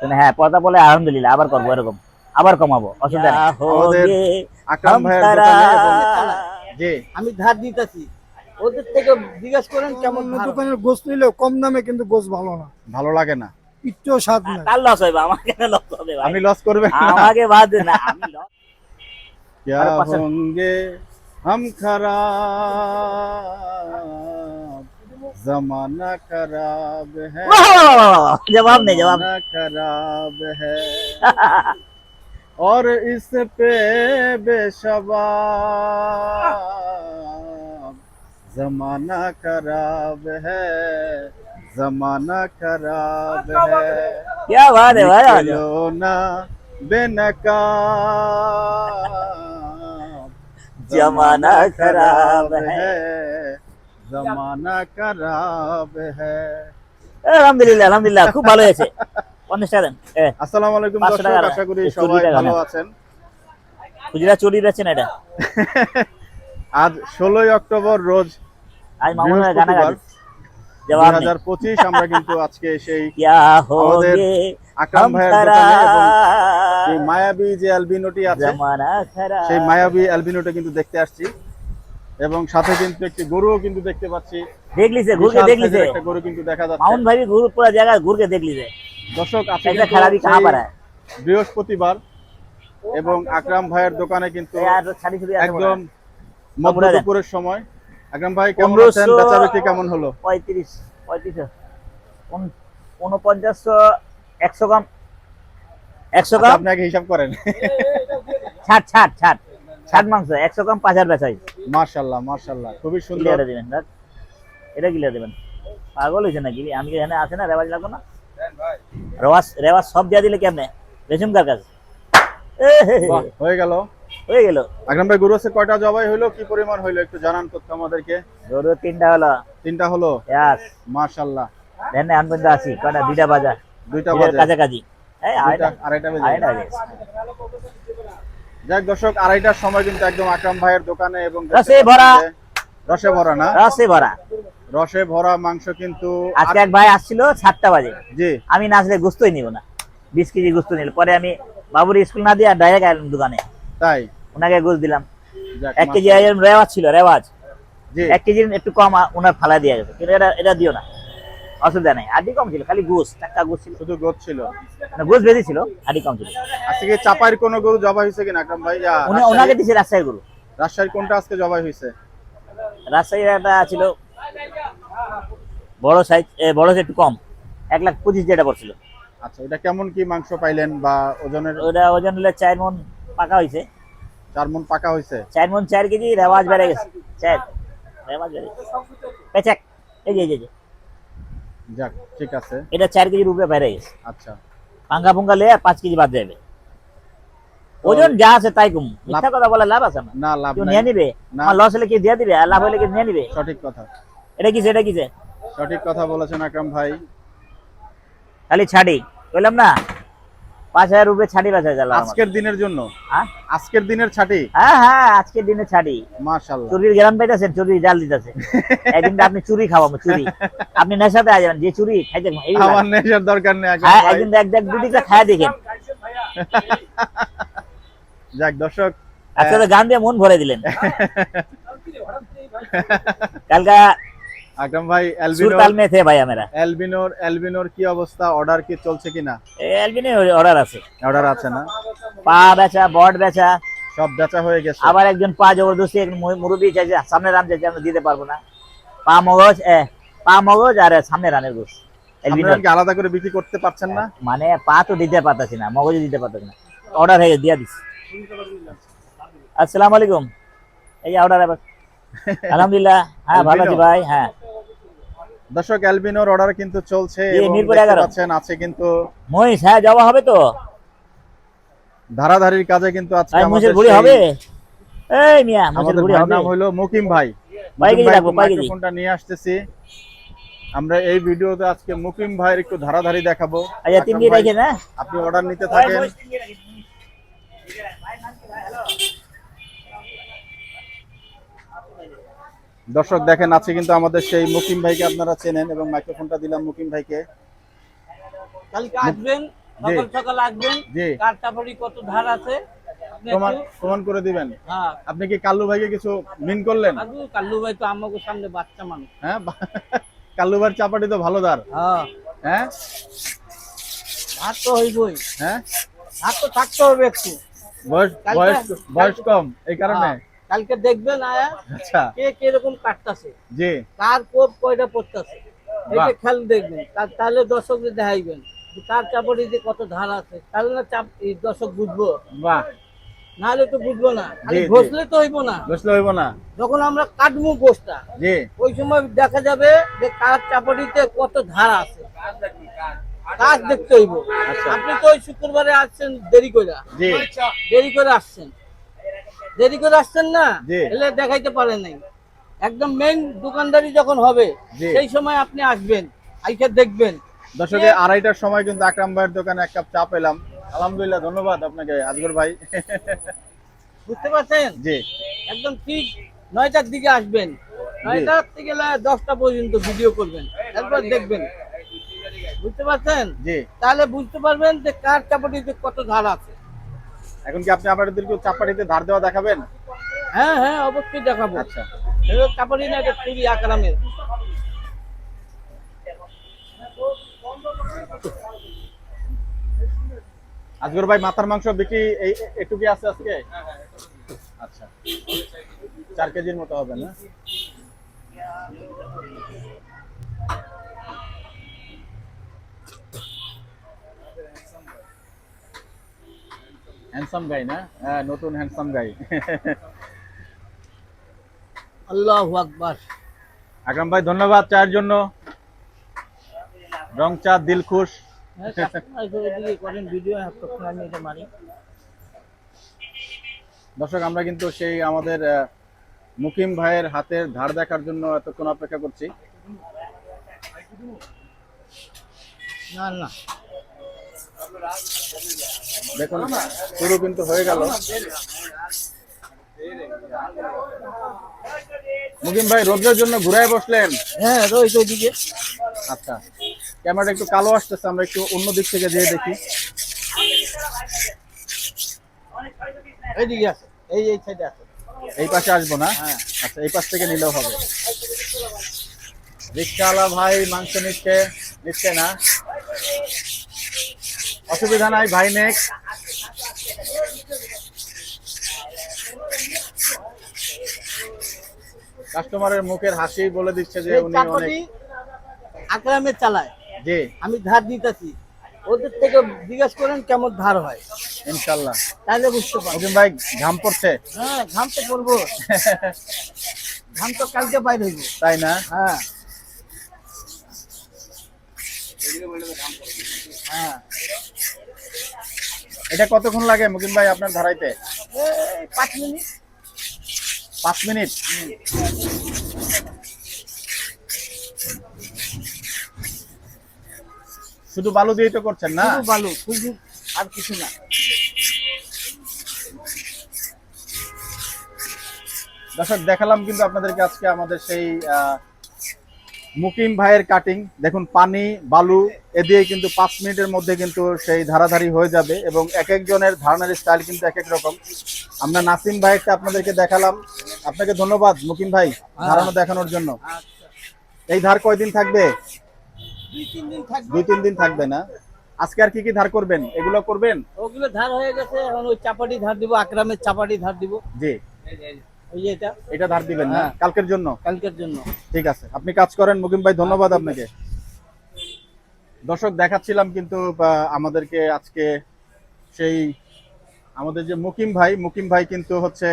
তুমি হ্যাঁ পর্দা বলে আলহামদুলিল্লাহ আবার করবো এরকম আবার কমাবো অসুবিধা নেই আমাদের আকরাম ভাইয়ের হামতারা। দোকানে এবং- জি আমি ধার দিতেছি ওদের থেকে জিজ্ঞাসা করেন কেমন অন্য ধার। দোকানের গোস নিলেও কম দামে কিন্তু গোস ভালো না ভালো লাগে না একটু স্বাদ নাই তার লস হইবে আমাকে লস হবে ভাই আমি লস করবে না আমাকে বাদ দে না আমি loss- क्या अरे पसंद- होंगे हम खराब زمانہ خراب ہے۔ جواب نہیں جواب خراب ہے۔ اور اس پہ بے شباب زمانہ خراب ہے۔ زمانہ خراب ہے۔ کیا بات ہے بھائی بے نکا زمانہ خراب ہے۔ জমানা খারাপ হ্যাঁ আলহামদুলিল্লাহ আলহামদুলিল্লাহ খুব ভালো হয়েছে। পঞ্চাশ টাকা দেন আলাইকুম দর্শক আশা করি সবাই ভালো আছেন। চুরি এটা। আজ ষোলোই অক্টোবর রোজ আজ মামুনের গানা হাজার পঁচিশ আমরা কিন্তু আজকে সেই মায়াবী যে অ্যালবিনোটি আছে সেই মায়াবী অ্যালবিনোটা কিন্তু দেখতে আসছি। এবং সাথে কিন্তু একটি গরুও কিন্তু দেখতে পাচ্ছি। দেখলি যে ঘুরকে দেখলি যে? একটা গরু কিন্তু দেখা যাচ্ছে। মাউন ভাই ঘুর পুরো জায়গা ঘুরকে দেখলি যে? দর্শক এটা খারাপই বৃহস্পতিবার এবং আকরাম ভাইয়ের দোকানে কিন্তু একদম সময়। আকরাম ভাই কেমন আছেন? বেচা বিক্রি কেমন হলো? 35 35 4900 100 গ্রাম 100 আচ্ছা, গ্রাম? আপনাকে হিসাব করেন। ছাড় ছাড় ছাড়। ছাড় মাংস 100 গ্রাম 5000 বেচা মার্শাল্লাহ মার্শাল্লাহ খুবই সুন্দর। দেবেন দেখ এটা ক্লিয়ার দেবেন। পাগল হয়েছে নাকি? আমি কি এখানে আছে না? রেওয়াজ লাগবো না? রেওয়াজ রেওয়াজ সব দিয়ে দিলে কেমনে? রেশম কার কাছে? হয়ে গেল। হয়ে গেল। আকরাম ভাই গরু আছে কয়টা? জবাই হলো কি পরিমাণ হইল? একটু জানান তথ্য আমাদেরকে। গরু তিনটা হলো। তিনটা হলো? ইয়াস মার্শাল্লাহ দেন আন পর্যন্ত আসি কটা দুইটা বাজা দুইটা দুইটার বাজে কাছাকাছি। এই আড়াইটা আড়াইটা। বাজে। যাক দর্শক আড়াইটার সময় কিন্তু একদম আকরাম ভাইয়ের দোকানে এবং রসে ভরা। রসে ভরা না? রসে ভরা। রসে ভরা মাংস কিন্তু আজকে এক ভাই আসছিল সাতটা বাজে। জি। আমি না আসলে গুস্তই নিব না। বিশ কেজি গুস্ত নিল। পরে আমি বাবুর স্কুল না দিয়ে ডাইরেক্ট গেলাম দোকানে। তাই? ওনাকে গুছ দিলাম। এক কেজি। রেওয়াজ ছিল রেওয়াজ। এক কেজি একটু কম ওনার ফালা দিয়ে গেছে। কিন্তু এটা এটা দিও না। অসুবিধা নেই আডি কম ছিল খালি গোস টাকা গোস ছিল। শুধু গোদ ছিল? মানে গোস বেশি ছিল আডি কম ছিল। আজকে কি চাপাইর কোনো গরু জবাই হয়েছে কিনা আকরাম ভাই? উনি ওনাকে দিছে রাজশাহীর গরু। রাজশাহীর কোনটা আজকে জবাই হয়েছে? রাজশাহীর একটা ছিল বড় সাইজ বড় সাইজ একটু কম এক লাখ পঁচিশ যেটা পড়ছিল। আচ্ছা এটা কেমন কি মাংস পাইলেন বা ওজনের? ওটা ওজন হলে চার মন পাকা হয়েছে। চার মন পাকা হয়েছে? চার মন চার কেজি রেওয়াজ বেড়ে গেছে। চার রেওয়াজ বেড়ে গেছে। পেঁচাক এই যে, এই যে। যাক ঠিক আছে। এটা চার কেজির উপরে বেড়ে গেছে। আচ্ছা। পাঙ্গা পুঙ্গা লে পাঁচ কেজি বাদ যাবে ওজন যা আছে তাই কম। মিথ্যা কথা বলে লাভ আছে না লাভ কেউ নিয়ে নিবে। আমার লস হলে কি দিয়ে দিবে? আর লাভ হলে কি নিয়ে নিবে? সঠিক কথা। এটা কিসে এটা কিসে সঠিক কথা বলেছেন আকরাম ভাই। খালি ছাড়ি। বললাম না? পাঁচ হাজার বাঁচা গেল আজকের দিনের জন্য? হ্যাঁ? আজকের দিনের ছাটি হ্যাঁ হ্যাঁ আজকের দিনে ছাড়ি। মাশাআল্লাহ। চুরির গ্রাম পাইতেছেন চুরি জাল দিতেছে। একদিন আপনি চুরি খাওয়াবো চুরি। আপনি নেশাতে আ যাবেন যে চুরি খাইতে আমার নেশার দরকার নেই হ্যাঁ একদিন এক দেখ দুটিটা খায় দেখেন। যাক দর্শক আজকে তো গান দিয়ে মন ভরে দিলেন। কালকা আকরাম ভাই এলবিনোর তাল মে থে ভাই আমরা। এলবিনোর এলবিনোর কি অবস্থা? অর্ডার কি চলছে কিনা? এলবিনে অর্ডার আছে। অর্ডার আছে না? পা বেচা বট বেচা। সব বেচা হয়ে গেছে। আবার একজন পা জবরদস্তি এক মু- মুরব্বী চাইছে সামনে রান চাইছে আমরা দিতে পারব না। পা মগজ এ, পা মগজ আর সামনে রানের গোস এলবিনো কি আলাদা করে বিক্রি করতে পারছেন না? মানে পা তো দিতে পারতাছি না মগজও দিতে পারতাছি না। অর্ডার হয়ে দিয়া দিস আসসালামু আলাইকুম। এই অর্ডার আলহামদুলিল্লাহ। হ্যাঁ ভালো আছি ভাই হ্যাঁ। দর্শক এলবিনোর অর্ডার কিন্তু চলছে জি, এবং মিরপুর দেখতে 11 পাচ্ছেন আছে কিন্তু মহিষ হ্যাঁ যাওয়া হবে তো। ধারাধারির কাজে কিন্তু আজকে আমাদের হবে? এই মিয়া আমাদের হবে। নাম হলো মুকিম ভাই। ভাই মুকিম রাখব, ভাই কেজি। মাইক্রোফোনটা নিয়ে আসতেছি। আমরা এই ভিডিওতে আজকে মুকিম ভাইয়ের একটু ধারাধারি দেখাবো। আচ্ছা তিন আকরাম কেজি ভাই, রেখে না আপনি অর্ডার নিতে থাকেন। দর্শক দেখেন আছে কিন্তু আমাদের সেই মুকিম ভাইকে আপনারা চেনেন এবং মাইক্রোফোনটা দিলাম মুকিম ভাইকে। কালকে আসবেন সকাল সকাল আসবেন কত ধার আছে? প্রমাণ করে দিবেন। হ্যাঁ। আপনি কি কাল্লু ভাইকে কিছু মিন করলেন? কাল্লু ভাই তো আমাকে সামনে বাচ্চা মানুষ। হ্যাঁ কাল্লু ভাইয়ের চাপাটি তো ভালো দার হ্যাঁ। হ্যাঁ? ধার তো হইবই। হ্যাঁ? ধার তো থাকতে হবে একটু। বয়স বয়স বয়স কম এই কারণে। হ্যাঁ, কালকে দেখবেন আয়া আচ্ছা। কে কীরকম কাটতাছে। জি। কার কোপ কয়টা পড়তাছে। এটা খেয়াল দেখবেন তাহলে দর্শকদের দেখাইবেন যে কার চাপড়িতে কত ধার আছে তাহলে না চাপ দর্শক বুঝব। বাহ। নাহলে তো বুঝব না। খালি। ঘষলে তো হইব না। বসলে হইব না। যখন আমরা কাটবো গোষ্ঠটা জি। ওই সময় দেখা যাবে যে কার চাপড়িতে কত ধার আছে। কাজ দেখতে হইব। আচ্ছা। আপনি তো ওই শুক্রবারে আসছেন দেরি করে দেরি করে আসছেন। দেরি করে আসছেন না। এলে দেখাইতে পারেন নাই। একদম মেইন দোকানদারি যখন হবে। সেই সময় আপনি আসবেন আইসা দেখবেন। দর্শকে আড়াইটার সময় কিন্তু আকরাম ভাইয়ের দোকানে এক কাপ চা পেলাম। আলহামদুলিল্লাহ ধন্যবাদ আপনাকে আজগর ভাই। বুঝতে পারছেন? জি। একদম ঠিক নয়টার দিকে আসবেন। নয়টার থেকে দশটা পর্যন্ত ভিডিও করবেন একবার দেখবেন। বুঝতে পারছেন? জি। তাহলে বুঝতে পারবেন যে কার চাপটিতে কত ধার আছে। এখন কি আপনি আপনাদেরকে চাপাটিতে ধার দেওয়া দেখাবেন? হ্যাঁ হ্যাঁ অবশ্যই দেখাবো। আচ্ছা। চাপড়ি না এটা চুরি আকারামের। আজগর ভাই মাথার মাংস বিক্রি এই একটু কি আছে আজকে? আচ্ছা। চার কেজির মতো হবে না? হ্যান্ডসাম গাই না? হ্যাঁ নতুন হ্যান্ডসাম গাই আল্লাহ আকবার। আকরাম ভাই ধন্যবাদ চায়ের জন্য। রং চা দিল খুশ। হ্যাঁ, মারি। দর্শক আমরা কিন্তু সেই আমাদের মুকিম ভাইয়ের হাতের ধার দেখার জন্য এতক্ষণ অপেক্ষা করছি। না না। দেখুন শুরু কিন্তু হয়ে গেল। মুকিম ভাই রোদ্রের জন্য ঘুরায় বসলেন। হ্যাঁ রোহিত ওইদিকে আচ্ছা ক্যামেরাটা একটু কালো আসতেছে আমরা একটু অন্য দিক থেকে যেয়ে দেখি। এইদিকে আছে এই এই সাইডে আছে। এই পাশে আসব না? হ্যাঁ। আচ্ছা এই পাশ থেকে নিলেও হবে। রিক্সাওয়ালা ভাই মাংস নিচ্ছে নিচ্ছে না? অসুবিধা নাই ভাই নেক কাস্টমারের মুখের হাসি বলে দিচ্ছে যে উনি অনেক আকরামে চালায়। জি। আমি ধার দিতেছি। ওদের থেকে জিজ্ঞেস করেন কেমন ধার হয়। ইনশাল্লাহ। তাহলে বুঝতে পারবেন। ভাই ঘাম পড়ছে? হ্যাঁ ঘাম তো পড়ব। ঘাম তো কালকে বাইর হইব। তাই না? হ্যাঁ। হ্যাঁ। এটা কতক্ষণ লাগে মুকিম ভাই আপনার ধারাইতে? পাঁচ মিনিট। পাঁচ মিনিট? শুধু বালু দিয়েই তো করছেন না? বালু শুধু আর কিছু না। দর্শক দেখালাম কিন্তু আপনাদেরকে আজকে আমাদের সেই আহ, মুকিম ভাইয়ের কাটিং দেখুন পানি বালু এ দিয়ে কিন্তু পাঁচ মিনিটের মধ্যে কিন্তু সেই ধারাধারি হয়ে যাবে এবং এক একজনের ধারণার স্টাইল কিন্তু এক এক রকম। আমরা নাসিম ভাইয়েরটা আপনাদেরকে দেখালাম। আপনাকে ধন্যবাদ মুকিম ভাই ধারণা দেখানোর জন্য। এই ধার কয়দিন থাকবে? দুই তিন দিন থাকবে দুই তিন দিন থাকবে না। আজকে আর কি কি ধার করবেন? এগুলো করবেন? ওগুলো ধার হয়ে গেছে এখন ওই চাপাটি ধার দিব আকরামের চাপাটি ধার দিব। জি। ওই যে এটা? এটা ধার দিবেন না? হ্যাঁ। কালকের জন্য? কালকের জন্য। ঠিক আছে। আপনি কাজ করেন মুকিম ভাই ধন্যবাদ আপনাকে। দর্শক দেখাচ্ছিলাম কিন্তু আমাদেরকে আজকে সেই আমাদের যে মুকিম ভাই মুকিম ভাই কিন্তু হচ্ছে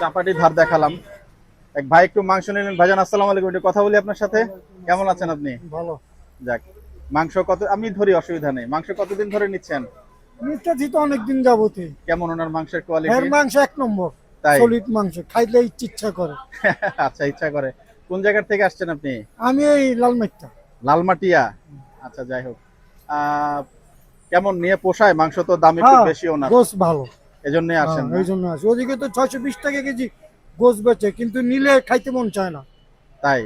চাপাটি ধার দেখালাম। এক ভাই একটু মাংস নিলেন ভাইজান আসসালামু আলাইকুম। একটু কথা বলি আপনার সাথে। কেমন আছেন আপনি? ভালো। যাক মাংস কত আমি ধরি অসুবিধা নেই। মাংস কতদিন ধরে নিচ্ছেন? নিতেছি তো অনেকদিন যাবতই। কেমন ওনার মাংসের কোয়ালিটি মাংস এক নম্বর। তাই? সলিড মাংস খাইলে ইচ্ছা করে। আচ্ছা ইচ্ছা করে। কোন জায়গার থেকে আসছেন আপনি? আমি এই লালমেটটা লালমাটিয়া। আচ্ছা যাই হোক। কেমন নিয়ে পোষায়? মাংস তো দাম একটু হ্যাঁ, বেশিও না। গোস ভালো। এজন্যই আসেন হ্যাঁ, না? এই জন্য আছে ওদিকে তো ছয়শো বিশ টাকা কেজি গোস বেচে কিন্তু নিলে খাইতে মন চায় না। তাই?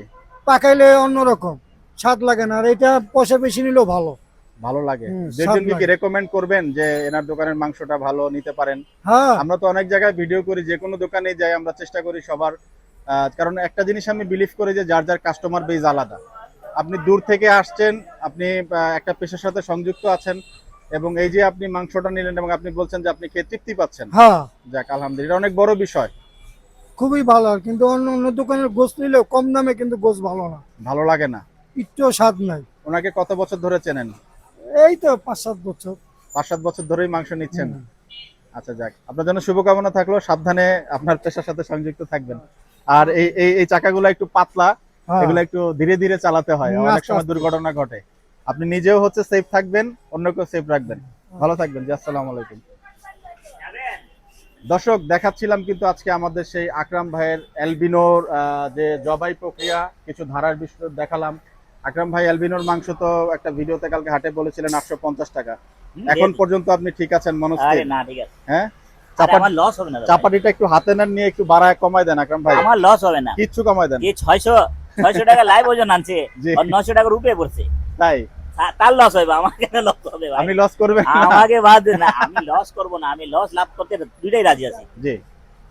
পাকাইলে অন্যরকম। স্বাদ লাগে না। আর এটা পয়সা বেশি নিলেও ভালো। ভালো লাগে। কি রেকমেন্ড করবেন যে এনার দোকানের মাংসটা ভালো নিতে পারেন? হ্যাঁ। আমরা তো অনেক জায়গায় ভিডিও করি যে কোনো দোকানে যাই আমরা চেষ্টা করি সবার কারণ একটা জিনিস আমি বিলিভ করি যে যার যার কাস্টমার বেজ আলাদা। আপনি দূর থেকে আসছেন আপনি একটা পেশার সাথে সংযুক্ত আছেন এবং এই যে আপনি মাংসটা নিলেন এবং আপনি বলছেন যে আপনি খেয়ে তৃপ্তি পাচ্ছেন। হ্যাঁ। যাক আলহামদুলিল্লাহ এটা অনেক বড় বিষয়। খুবই ভালো কিন্তু অন্য অন্য দোকানের গোস নিলেও কম দামে কিন্তু গোস ভালো না। ভালো লাগে না। একটুও স্বাদ নাই। ওনাকে কত বছর ধরে চেনেন? এই তো পাঁচ সাত বছর। পাঁচ সাত বছর ধরেই মাংস নিচ্ছেন। আচ্ছা যাক। আপনার জন্য শুভকামনা থাকল। সাবধানে আপনার পেশার সাথে সংযুক্ত থাকবেন। আর এই এই চাকাগুলো একটু পাতলা হ্যাঁ। এগুলো একটু ধীরে ধীরে চালাতে হয়। অনেক সময় দুর্ঘটনা ঘটে। আপনি নিজেও হচ্ছে সেফ থাকবেন অন্যকেও সেফ রাখবেন। ভালো থাকবেন। জি আসসালামু আলাইকুম। দর্শক দেখাচ্ছিলাম কিন্তু আজকে আমাদের সেই আকরাম ভাইয়ের এলবিনোর আহ, যে জবাই প্রক্রিয়া কিছু ধারার বিষয় দেখালাম। আকরাম ভাই এলবিনোর মাংস তো একটা ভিডিওতে কালকে হাটে বলেছিলেন আটশো পঞ্চাশ টাকা। এখন পর্যন্ত আপনি ঠিক আছেন আরে মনস্থির না ঠিক আছে। হ্যাঁ? আমার লস হবে না চাপাটিটা একটু হাতে নেন নিয়ে একটু বাড়ায় কমায় দেন আকরাম ভাই। আমার লস হবে না। কিচ্ছু কমায় দেন। এই ছয়শো ছয়শো টাকা লাইভ ওজন আনছে। আর নশো টাকার উপরে পড়ছে। তাই? তার লস হবে আমার কেন লস হবে ভাই? আপনি লস করবেন না? আমাকে বাদ না আমি লস করব না আমি লস লাভ করতে দুইটাই রাজি আছি। জি।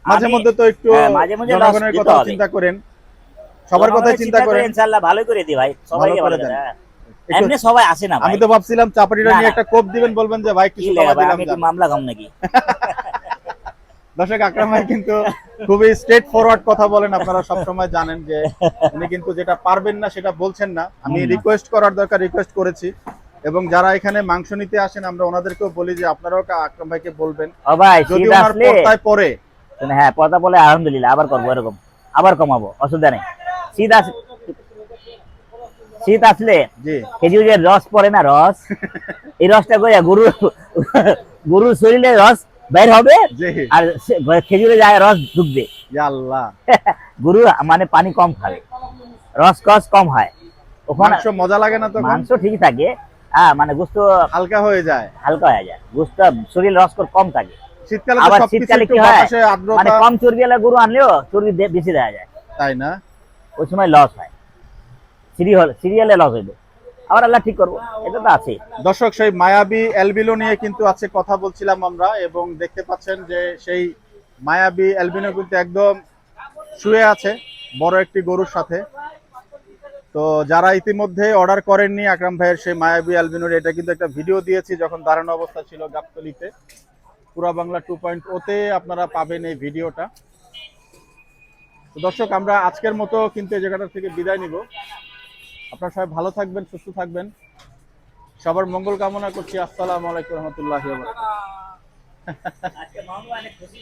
মাঝে মধ্যে তো একটু হ্যাঁ, মাঝে মধ্যে loss জনগণের কথা চিন্তা করেন। সবার জনগণের চিন্তা করেন। ইনশাআল্লাহ ভালোই করে দিই ভাই। সবাইকে ভালো ভালো করে। হ্যাঁ। এমনি সবাই আসে না ভাই। আমি তো ভাবছিলাম চাপাটিটা নিয়ে একটা কোপ দিবেন বলবেন যে ভাই কিছু কমাই দিলাম আমি কি মামলা খাম নাকি? দর্শক আকরাম ভাই কিন্তু খুবই স্ট্রেট ফরওয়ার্ড কথা বলেন। আপনারা সব সময় জানেন যে উনি কিন্তু যেটা পারবেন না সেটা বলছেন না। আমি রিকোয়েস্ট করার দরকার রিকোয়েস্ট করেছি। এবং যারা এখানে মাংস নিতে আসেন আমরা ওনাদেরকেও বলি যে আপনারাও আকরাম ভাইকে বলবেন। ও ভাই যদি ওনার পর্দায় পড়ে। হ্যাঁ পর্দা বলে আলহামদুলিল্লাহ আবার করব এরকম। আবার কমাবো অসুবিধা নেই। শীত আস শীত আসলে খেজুরের রস পড়ে না রস? এই রসটা করে গরুর গরুর শরীরে রস বের হবে আর খেজুরে যায় রস ঢুকবে। আল্লাহ। গরু মানে পানি কম খাবে রস কস কম হয়। ওখানে মজা লাগে না তখন? মাংস ঠিকই থাকে। হ্যাঁ মানে গোস্ত হালকা হয়ে যায়। হালকা হয়ে যায়। গোস্ত শরীর রস কম থাকে। শীতকালে আবার শীতকালে কি হয়? মানে কম চর্বি গরু আনলেও চর্বি বেশি দেওয়া যায়। তাই না? ওই সময় লস হয়। সিরিয়াল সিরিয়ালে লস হইবে। আবার আল্লাহ ঠিক করব এটা তো আছে দর্শক, সেই মায়াবী এলবিনো নিয়ে কিন্তু আজকে কথা বলছিলাম আমরা এবং দেখতে পাচ্ছেন যে সেই মায়াবী এলবিনো কিন্তু একদম শুয়ে আছে বড় একটি গরুর সাথে। তো যারা ইতিমধ্যে অর্ডার করেননি আকরাম ভাইয়ের সেই মায়াবী অ্যালবিনোর, এটা কিন্তু একটা ভিডিও দিয়েছি যখন দাঁড়ানো অবস্থা ছিল গাবতলিতে। পুরা বাংলা টু পয়েন্ট ওতে আপনারা পাবেন এই ভিডিওটা তো দর্শক, আমরা আজকের মতো কিন্তু এই জায়গাটা থেকে বিদায় নিব। আপনারা সবাই ভালো থাকবেন, সুস্থ থাকবেন। সবার মঙ্গল কামনা করছি। আসসালামু আলাইকুম রহমতুল্লাহ আজকে মামলা অনেক খুশি